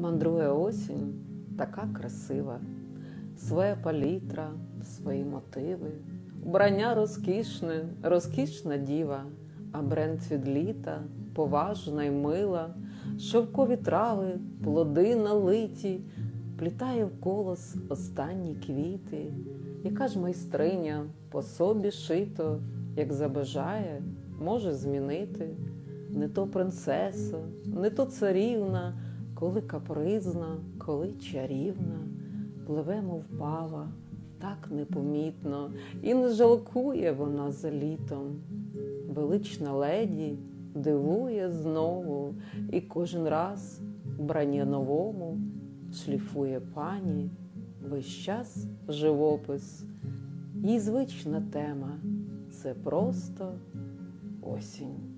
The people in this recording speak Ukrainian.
Мандрує осінь така красива, своя палітра, свої мотиви, Убрання розкішне, розкішна діва, а бренд від літа поважна й мила, шовкові трави, плоди налиті, плітає в колос останні квіти, яка ж майстриня по собі шито, як забажає, може змінити. Не то принцеса, не то царівна, коли капризна, коли чарівна, пливе, мов пава, так непомітно, і не жалкує вона за літом. Велична леді дивує знову, і кожен раз вбрання новому шліфує пані, весь час живопис. Їй звична тема це просто осінь.